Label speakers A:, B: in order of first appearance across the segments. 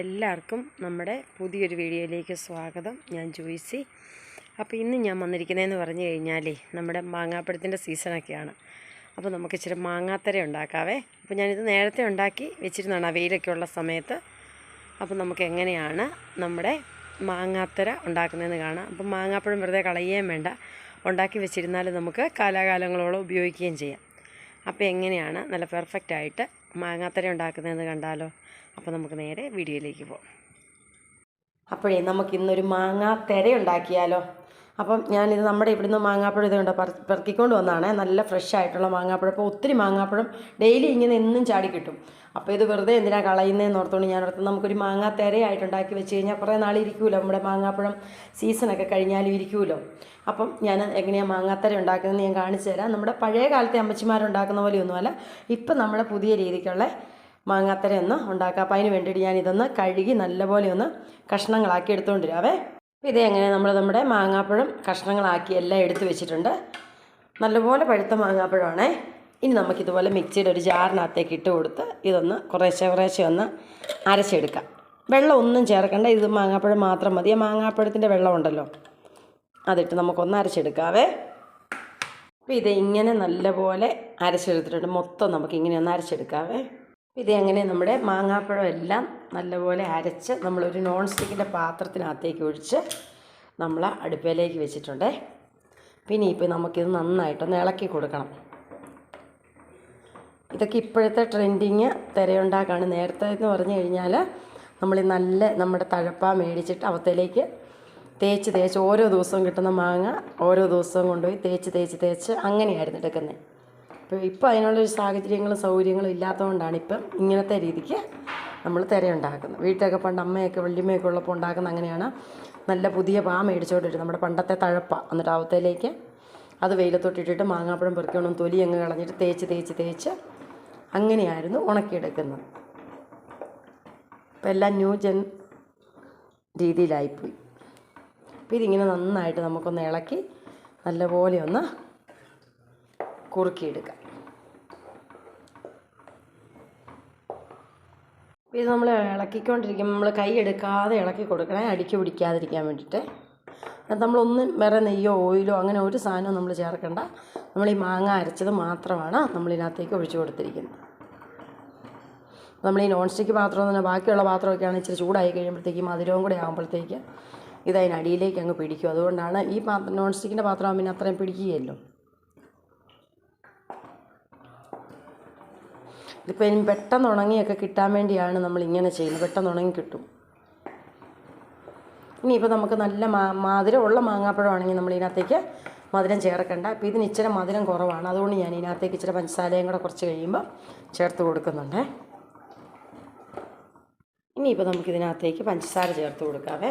A: എല്ലാവർക്കും നമ്മുടെ പുതിയൊരു വീഡിയോയിലേക്ക് സ്വാഗതം. ഞാൻ ജോയിസി. അപ്പോൾ ഇന്ന് ഞാൻ വന്നിരിക്കുന്നതെന്ന് പറഞ്ഞു കഴിഞ്ഞാലേ നമ്മുടെ മാങ്ങാപ്പഴത്തിന്റെ സീസണൊക്കെയാണ്. അപ്പോൾ നമുക്ക് ഇച്ചിരി മാങ്ങാത്തര ഉണ്ടാക്കാവേ. അപ്പോൾ ഞാനിത് നേരത്തെ ഉണ്ടാക്കി വെച്ചിരുന്നതാണ് അവയിലൊക്കെ ഉള്ള സമയത്ത്. അപ്പോൾ നമുക്ക് എങ്ങനെയാണ് നമ്മുടെ മാങ്ങാത്തര ഉണ്ടാക്കുന്നതെന്ന് കാണാം. അപ്പോൾ മാങ്ങാപ്പഴം വെറുതെ കളയുകയും വേണ്ട. ഉണ്ടാക്കി വെച്ചിരുന്നാൽ നമുക്ക് കാലാകാലങ്ങളോളം ഉപയോഗിക്കുകയും ചെയ്യാം. അപ്പോൾ എങ്ങനെയാണ് നല്ല പെർഫെക്റ്റ് ആയിട്ട് മാങ്ങാത്തര ഉണ്ടാക്കുന്നതെന്ന് കണ്ടാലോ? അപ്പോൾ നമുക്ക് നേരെ വീഡിയോയിലേക്ക് പോകാം അപ്പോഴേ നമുക്ക് ഇന്നൊരു മാങ്ങാ ഉണ്ടാക്കിയാലോ? അപ്പം ഞാനിത് നമ്മുടെ ഇവിടുന്ന് മാങ്ങാപ്പഴം ഇതുകൊണ്ട് പറ പെറുക്കിക്കൊണ്ട് വന്നതാണ്. നല്ല ഫ്രഷ് ആയിട്ടുള്ള മാങ്ങാപ്പഴം. അപ്പോൾ ഒത്തിരി മാങ്ങാപ്പഴം ഡെയിലി ഇങ്ങനെ എന്നും ചാടി കിട്ടും. അപ്പോൾ ഇത് വെറുതെ എന്തിനാണ് കളയുന്നതെന്ന് ഓർത്തുകൊണ്ട് ഞാൻ ഓർത്ത് നമുക്കൊരു മാങ്ങാ തെരയായിട്ട് ഉണ്ടാക്കി വെച്ച് കഴിഞ്ഞാൽ കുറേ നാൾ ഇരിക്കുമല്ലോ നമ്മുടെ മാങ്ങാപ്പഴം സീസണൊക്കെ കഴിഞ്ഞാലും ഇരിക്കുമല്ലോ അപ്പം ഞാൻ എങ്ങനെയാണ് മാങ്ങാത്തര ഉണ്ടാക്കുന്നതെന്ന് ഞാൻ കാണിച്ചു തരാം. നമ്മുടെ പഴയ കാലത്തെ അമ്മച്ചിമാരുണ്ടാക്കുന്ന പോലെയൊന്നുമല്ല ഇപ്പം നമ്മുടെ പുതിയ രീതിക്കുള്ള മാങ്ങാത്തര ഒന്ന് ഉണ്ടാക്കാം. അപ്പം അതിന് വേണ്ടിയിട്ട് ഞാൻ ഇതൊന്ന് കഴുകി നല്ലപോലെ ഒന്ന് കഷ്ണങ്ങളാക്കി എടുത്തുകൊണ്ട് വരാവേ. അപ്പോൾ ഇതേ എങ്ങനെ നമ്മൾ നമ്മുടെ മാങ്ങാപ്പഴം കഷ്ണങ്ങളാക്കി എല്ലാം എടുത്തു വെച്ചിട്ടുണ്ട്. നല്ലപോലെ പഴുത്ത മാങ്ങാപ്പഴമാണേ. ഇനി നമുക്കിതുപോലെ മിക്സിയുടെ ഒരു ജാറിനകത്തേക്ക് ഇട്ട് കൊടുത്ത് ഇതൊന്ന് കുറേശ്ശെ കുറേശ്ശെ ഒന്ന് അരച്ചെടുക്കാം. വെള്ളം ഒന്നും ചേർക്കണ്ട. ഇത് മാങ്ങാപ്പഴം മാത്രം മതി. ആ മാങ്ങാപ്പഴത്തിന്റെ വെള്ളമുണ്ടല്ലോ അതിട്ട് നമുക്കൊന്ന് അരച്ചെടുക്കാവേ. അപ്പോൾ ഇത് ഇങ്ങനെ നല്ലപോലെ അരച്ചെടുത്തിട്ടുണ്ട്. മൊത്തം നമുക്ക് ഇങ്ങനെ ഒന്ന് അരച്ചെടുക്കാവേ. ഇത് അങ്ങനെ നമ്മുടെ മാങ്ങാപ്പഴം എല്ലാം നല്ലപോലെ അരച്ച് നമ്മളൊരു നോൺ സ്റ്റിക്കിന്റെ പാത്രത്തിനകത്തേക്ക് ഒഴിച്ച് നമ്മൾ അടുപ്പിലേക്ക് വെച്ചിട്ടുണ്ട്. പിന്നെ ഇപ്പോൾ നമുക്കിത് നന്നായിട്ടൊന്ന് ഇളക്കി കൊടുക്കണം. ഇതൊക്കെ ഇപ്പോഴത്തെ ട്രെൻഡിങ് തിരയുണ്ടാക്കാണ്. നേരത്തെ എന്ന് പറഞ്ഞു കഴിഞ്ഞാൽ നമ്മൾ നല്ല നമ്മുടെ തഴപ്പ മേടിച്ചിട്ട് അവത്തേലേക്ക് തേച്ച് തേച്ച് ഓരോ ദിവസവും കിട്ടുന്ന മാങ്ങ ഓരോ ദിവസവും കൊണ്ടുപോയി തേച്ച് തേച്ച് തേച്ച് അങ്ങനെയായിരുന്നു എടുക്കുന്നത്. അപ്പോൾ ഇപ്പോൾ അതിനുള്ളൊരു സാഹചര്യങ്ങളും സൗകര്യങ്ങളും ഇല്ലാത്തതുകൊണ്ടാണ് ഇപ്പം ഇങ്ങനത്തെ രീതിക്ക് നമ്മൾ തിര ഉണ്ടാക്കുന്നത്. വീട്ടിലൊക്കെ പണ്ട് അമ്മയൊക്കെ വല്യമ്മയൊക്കെ ഉള്ളപ്പോൾ ഉണ്ടാക്കുന്ന അങ്ങനെയാണ് നല്ല പുതിയ പാ മേടിച്ചോണ്ട് വരും നമ്മുടെ പണ്ടത്തെ തഴപ്പ. എന്നിട്ട് അവത്തേലേക്ക് അത് വെയിലത്തോട്ടിട്ടിട്ട് മാങ്ങാപ്പഴം പെറുക്കണം തൊലി അങ്ങ് കളഞ്ഞിട്ട് തേച്ച് തേച്ച് തേച്ച് അങ്ങനെയായിരുന്നു ഉണക്കിയെടുക്കുന്നത്. ഇപ്പം എല്ലാം ന്യൂ ജൻ രീതിയിലായിപ്പോയി. അപ്പോൾ ഇതിങ്ങനെ നന്നായിട്ട് നമുക്കൊന്ന് ഇളക്കി നല്ലപോലെ ഒന്ന് കുറുക്കിയെടുക്കാം. ഇത് നമ്മൾ ഇളക്കിക്കൊണ്ടിരിക്കുമ്പോൾ നമ്മൾ കൈ എടുക്കാതെ ഇളക്കി കൊടുക്കണേ അടിക്ക് പിടിക്കാതിരിക്കാൻ വേണ്ടിയിട്ട്. നമ്മളൊന്നും വേറെ നെയ്യോ ഓയിലോ അങ്ങനെ ഒരു സാധനവും നമ്മൾ ചേർക്കണ്ട. നമ്മൾ ഈ മാങ്ങ അരച്ചത് മാത്രമാണ് നമ്മളിതിനകത്തേക്ക് ഒഴിച്ചു കൊടുത്തിരിക്കുന്നത്. നമ്മൾ ഈ നോൺ സ്റ്റിക്ക് പാത്രം തന്നെ ബാക്കിയുള്ള പാത്രമൊക്കെയാണ് ഇച്ചിരി ചൂടായി കഴിയുമ്പോഴത്തേക്ക് മധുരവും കൂടെ ആകുമ്പോഴത്തേക്ക് ഇതതിനടിയിലേക്ക് അങ്ങ് പിടിക്കും. അതുകൊണ്ടാണ് ഈ പാത്രം നോൺ സ്റ്റിക്കിന്റെ പാത്രം പിന്നെ അത്രയും പിടിക്കുകയല്ലോ ഇതിപ്പോൾ ഇനി പെട്ടെന്ന് ഉണങ്ങിയൊക്കെ കിട്ടാൻ വേണ്ടിയാണ് നമ്മൾ ഇങ്ങനെ ചെയ്യുന്നത്. പെട്ടെന്ന് ഉണങ്ങി കിട്ടും. ഇനിയിപ്പോൾ നമുക്ക് നല്ല മാ മധുരമുള്ള മാങ്ങാപ്പഴമാണെങ്കിൽ നമ്മൾ ഇതിനകത്തേക്ക് മധുരം ചേർക്കണ്ട. അപ്പോൾ ഇതിന് ഇച്ചിരി മധുരം കുറവാണ്. അതുകൊണ്ട് ഞാൻ ഇതിനകത്തേക്ക് ഇച്ചിരി പഞ്ചസാരയും കൂടെ കുറച്ച് കഴിയുമ്പോൾ ചേർത്ത് കൊടുക്കുന്നുണ്ടേ. ഇനിയിപ്പോൾ നമുക്ക് ഇതിനകത്തേക്ക് പഞ്ചസാര ചേർത്ത് കൊടുക്കാവേ.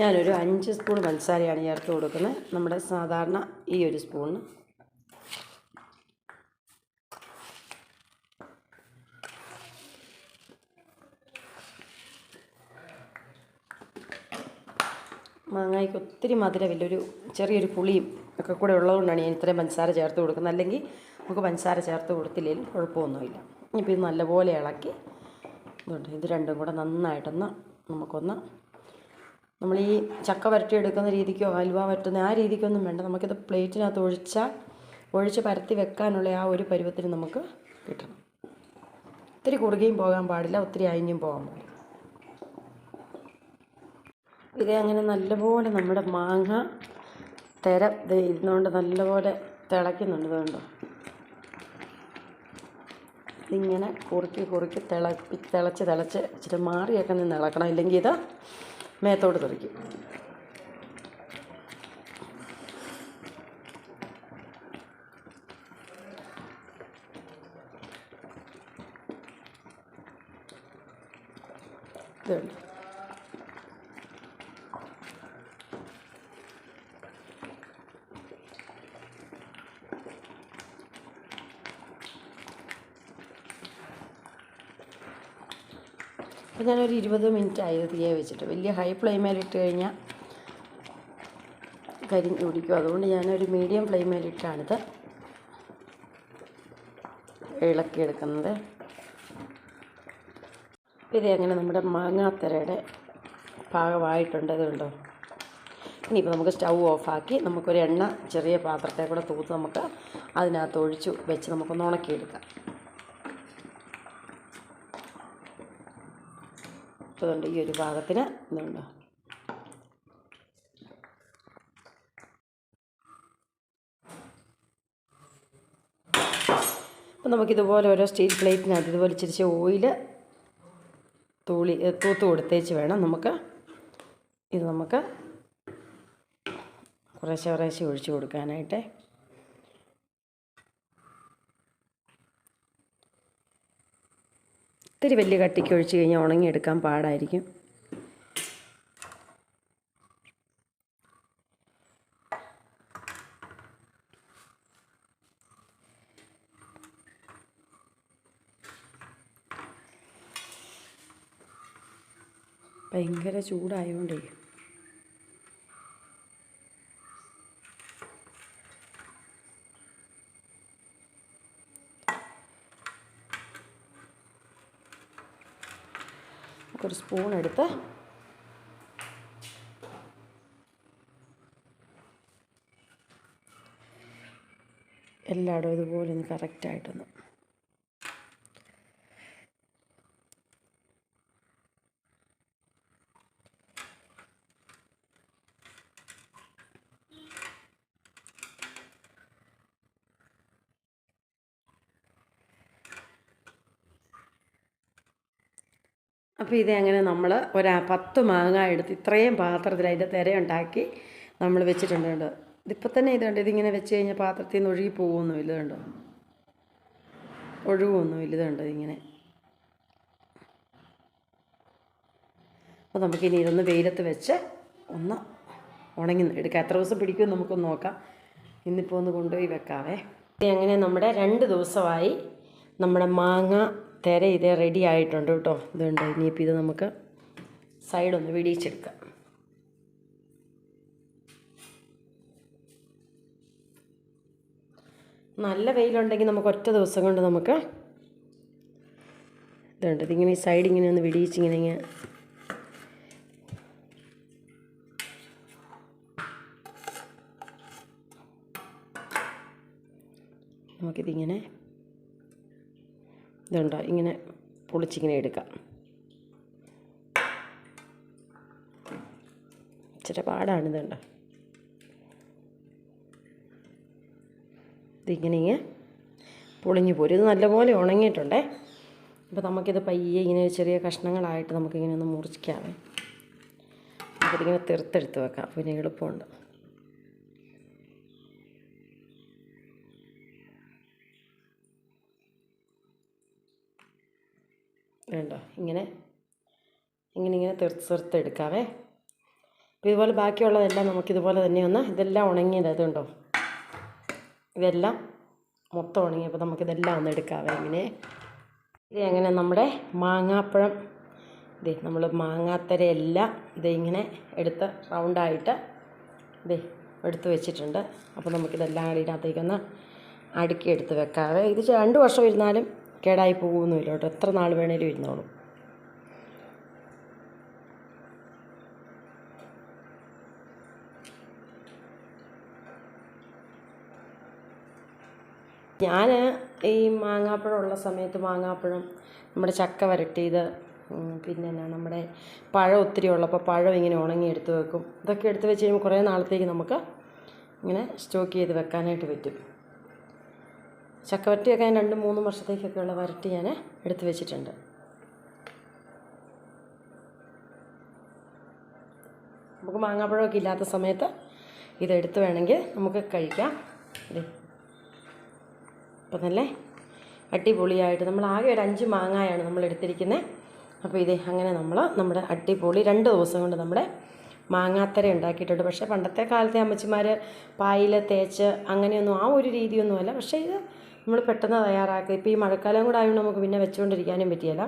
A: ഞാനൊരു അഞ്ച് സ്പൂൺ പഞ്ചസാരയാണ് ചേർത്ത് കൊടുക്കുന്നത്. നമ്മുടെ സാധാരണ ഈ ഒരു സ്പൂണ് മാങ്ങയ്ക്ക് ഒത്തിരി മധുരമില്ല. ഒരു ചെറിയൊരു പുളിയും ഒക്കെ കൂടെ ഉള്ളതുകൊണ്ടാണ് ഞാൻ ഇത്രയും പഞ്ചസാര ചേർത്ത് കൊടുക്കുന്നത്. അല്ലെങ്കിൽ നമുക്ക് പഞ്ചസാര ചേർത്ത് കൊടുത്തില്ലെങ്കിലും കുഴപ്പമൊന്നുമില്ല. ഇനിയിപ്പോൾ ഇത് നല്ലപോലെ ഇളക്കി ഇതുണ്ട്. ഇത് രണ്ടും കൂടെ നന്നായിട്ടൊന്ന് നമുക്കൊന്ന് നമ്മൾ ഈ ചക്ക വരട്ടി എടുക്കുന്ന രീതിക്കോ ഹൽവ വരട്ടുന്ന ആ രീതിക്കൊന്നും വേണ്ട. നമുക്കിത് പ്ലേറ്റിനകത്ത് ഒഴിച്ചാൽ ഒഴിച്ച് പരത്തി വെക്കാനുള്ള ആ ഒരു പരുവത്തിന് നമുക്ക് കിട്ടണം. ഒത്തിരി കുറുകയും പോകാൻ പാടില്ല. ഒത്തിരി അയഞ്ഞും പോകാൻ പാടില്ല. ഇതേ അങ്ങനെ നല്ലപോലെ നമ്മുടെ മാങ്ങ തിര ഇരുന്നുകൊണ്ട് നല്ലപോലെ തിളയ്ക്കുന്നുണ്ട് ഇതുകൊണ്ടോ ഇതിങ്ങനെ കുറുക്കി കുറുക്കി തിളപ്പി തിളച്ച് തിളച്ച് ഇച്ചിരി മാറിയൊക്കെ നിന്ന് ഇളക്കണം ഇല്ലെങ്കിൽ ഇത് മേത്തോട്ട് തെറിക്കും. ഇതുണ്ട് അപ്പോൾ ഞാനൊരു ഇരുപത് മിനിറ്റ് ആയത് തീയെ വെച്ചിട്ട്. വലിയ ഹൈ ഫ്ലെയിമേലിട്ട് കഴിഞ്ഞാൽ കരിഞ്ഞ് പിടിക്കും അതുകൊണ്ട് ഞാനൊരു മീഡിയം ഫ്ലെയിമേലിട്ടാണിത് ഇളക്കിയെടുക്കുന്നത് ഇത് അങ്ങനെ നമ്മുടെ മാങ്ങാത്തരയുടെ പാകമായിട്ടുണ്ട് ഇതുണ്ടോ ഇനിയിപ്പോൾ നമുക്ക് സ്റ്റൗ ഓഫാക്കി നമുക്കൊരു എണ്ണ ചെറിയ പാത്രത്തെ കൂടെ തൂത്ത് നമുക്ക് അതിനകത്ത് ഒഴിച്ച് വെച്ച് നമുക്കൊന്ന് ഉണക്കിയെടുക്കാം. ഇതുണ്ട് ഈ ഒരു ഭാഗത്തിന്. ഇതുണ്ട്? അപ്പം നമുക്കിതുപോലെ ഓരോ സ്റ്റീൽ പ്ലേറ്റിനകത്ത് ഇതുപോലെ ചിരിച്ച് ഓയിൽ തൂളി തൂത്ത് കൊടുത്തേച്ച് വേണം നമുക്ക്. ഇത് നമുക്ക് കുറേശ്ശെ കുറേശ്ശെ ഒഴിച്ചു കൊടുക്കാനായിട്ട്. ഇത്തിരി വലിയ കട്ടിക്ക് ഒഴിച്ച് കഴിഞ്ഞാൽ ഉണങ്ങിയെടുക്കാൻ പാടായിരിക്കും. ഭയങ്കര ചൂടായതുകൊണ്ടേ നമുക്കൊരു സ്പൂൺ എടുത്ത് എല്ലായിടും ഇതുപോലെ ഒന്ന് കറക്റ്റായിട്ടൊന്ന് അപ്പോൾ ഇത് അങ്ങനെ നമ്മൾ ഒരു പത്ത് മാങ്ങ എടുത്ത് ഇത്രയും പാത്രത്തിൽ അതിന്റെ തിരയുണ്ടാക്കി നമ്മൾ വെച്ചിട്ടുണ്ട് കണ്ടോ? ഇതിപ്പോൾ തന്നെ ഇതുണ്ട് ഇതിങ്ങനെ വെച്ച് കഴിഞ്ഞാൽ പാത്രത്തിൽ നിന്ന് ഒഴുകി പോകുമൊന്നുമില്ല ഇതുണ്ടോ ഒഴുകുമൊന്നുമില്ല ഇതുണ്ട് ഇങ്ങനെ അപ്പോൾ നമുക്കിനി ഇതൊന്ന് വെയിലത്ത് വെച്ച് ഒന്ന് ഉണങ്ങി എടുക്കാം. എത്ര ദിവസം പിടിക്കും നമുക്കൊന്ന് നോക്കാം. ഇന്നിപ്പോൾ ഒന്ന് കൊണ്ടുപോയി വെക്കാവേ. അങ്ങനെ നമ്മുടെ രണ്ട് ദിവസമായി നമ്മുടെ മാങ്ങ തിര ഇതേ റെഡി ആയിട്ടുണ്ട് കേട്ടോ. ഇതുണ്ട്. ഇനിയിപ്പോൾ ഇത് നമുക്ക് സൈഡൊന്ന് വിടിയിച്ചെടുക്കാം. നല്ല വെയിലുണ്ടെങ്കിൽ നമുക്ക് ഒറ്റ ദിവസം കൊണ്ട് നമുക്ക് ഇതുണ്ട്. ഇതിങ്ങനെ ഈ സൈഡ് ഇങ്ങനെ ഒന്ന് വിടിയിച്ചിങ്ങനെ ഇങ്ങനെ. നമുക്കിതിങ്ങനെ ഇതുണ്ടോ? ഇങ്ങനെ പൊളിച്ചിങ്ങനെ എടുക്കാം. ഇച്ചിരി പാടാണ് ഇതുണ്ടോ? ഇതിങ്ങനെ ഇങ്ങനെ പൊളിഞ്ഞു പോരും. ഇത് നല്ലപോലെ ഉണങ്ങിയിട്ടുണ്ടേ. അപ്പോൾ നമുക്കിത് പയ്യെ ഇങ്ങനെ ചെറിയ കഷ്ണങ്ങളായിട്ട് നമുക്കിങ്ങനെ ഒന്ന് മുറിക്കാവേ. അതിങ്ങനെ തീർത്തെടുത്ത് വെക്കാം. പിന്നെ എളുപ്പമുണ്ട്. വേണ്ടോ ഇങ്ങനെ ഇങ്ങനെ ഇങ്ങനെ തെറുത്തെടുക്കാവേ അപ്പോൾ ഇതുപോലെ ബാക്കിയുള്ളതെല്ലാം നമുക്കിതുപോലെ തന്നെ ഒന്ന് ഇതെല്ലാം ഉണങ്ങിയത് അതുണ്ടോ? ഇതെല്ലാം മൊത്തം ഉണങ്ങിയപ്പോൾ നമുക്കിതെല്ലാം ഒന്ന് എടുക്കാവേ ഇങ്ങനെ. ഇത് അങ്ങനെ നമ്മുടെ മാങ്ങാപ്പഴം. ഇത് നമ്മൾ മാങ്ങാത്തരയെല്ലാം ഇത് ഇങ്ങനെ എടുത്ത് റൗണ്ടായിട്ട് ഇത് എടുത്ത് വെച്ചിട്ടുണ്ട്. അപ്പോൾ നമുക്കിതെല്ലാം ഇതിനകത്തേക്കൊന്ന് അടുക്കി എടുത്ത് വെക്കാവേ. ഇത് രണ്ട് വർഷം ഇരുന്നാലും കേടായി പോകുമൊന്നുമില്ല കേട്ടോ. എത്ര നാൾ വേണേലും ഇരുന്നോളും. ഞാൻ ഈ മാങ്ങാപ്പഴം ഉള്ള സമയത്ത് മാങ്ങാപ്പഴം നമ്മുടെ ചക്ക വരട്ടിയത് പിന്നെ എന്നാ നമ്മുടെ പഴം ഒത്തിരി ഉള്ളപ്പോൾ പഴം ഇങ്ങനെ ഉണങ്ങി എടുത്ത് വെക്കും. ഇതൊക്കെ എടുത്ത് വെച്ച് കഴിയുമ്പോൾ കുറേ നാളത്തേക്ക് നമുക്ക് ഇങ്ങനെ സ്റ്റോക്ക് ചെയ്ത് വെക്കാനായിട്ട് പറ്റും. ചക്ക വരട്ടിയൊക്കെ ഞാൻ രണ്ട് മൂന്ന് വർഷത്തേക്കൊക്കെ ഉള്ള വരട്ടി ഞാൻ എടുത്ത് വെച്ചിട്ടുണ്ട്. നമുക്ക് മാങ്ങാപ്പഴമൊക്കെ ഇല്ലാത്ത സമയത്ത് ഇതെടുത്ത് വേണമെങ്കിൽ നമുക്ക് കഴിക്കാം. അപ്പം നല്ല അടിപൊളിയായിട്ട് നമ്മൾ ആകെ ഒരു അഞ്ച് മാങ്ങായാണ് നമ്മൾ എടുത്തിരിക്കുന്നത് അപ്പോൾ ഇത് അങ്ങനെ നമ്മൾ നമ്മുടെ അടിപൊളി രണ്ട് ദിവസം കൊണ്ട് നമ്മുടെ മാങ്ങാത്തര ഉണ്ടാക്കിയിട്ടുണ്ട്. പക്ഷേ പണ്ടത്തെ കാലത്തെ അമ്മച്ചിമാർ പായിൽ തേച്ച് അങ്ങനെയൊന്നും ആ ഒരു രീതിയൊന്നുമല്ല. പക്ഷേ ഇത് നമ്മൾ പെട്ടെന്ന് തയ്യാറാക്കി ഇപ്പോൾ ഈ മഴക്കാലം കൂടെ ആയതുകൊണ്ട് നമുക്ക് പിന്നെ വെച്ചുകൊണ്ടിരിക്കാനും പറ്റിയല്ല.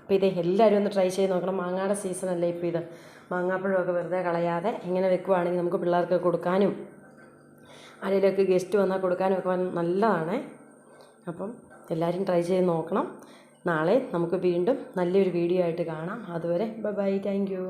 A: അപ്പോൾ ഇത് എല്ലാവരും ഒന്ന് ട്രൈ ചെയ്ത് നോക്കണം. മാങ്ങയുടെ സീസണല്ലേ ഇപ്പോൾ ഇത്. മാങ്ങാപ്പഴമൊക്കെ വെറുതെ കളയാതെ ഇങ്ങനെ വെക്കുവാണെങ്കിൽ നമുക്ക് പിള്ളേർക്ക് കൊടുക്കാനും ആരെങ്കിലുമൊക്കെ ഗസ്റ്റ് വന്നാൽ കൊടുക്കാനും ഒക്കെ നല്ലതാണ്. അപ്പം എല്ലാവരും ട്രൈ ചെയ്ത് നോക്കണം. നാളെ നമുക്ക് വീണ്ടും നല്ലൊരു വീഡിയോ ആയിട്ട് കാണാം. അതുവരെ ബൈ ബൈ താങ്ക് യു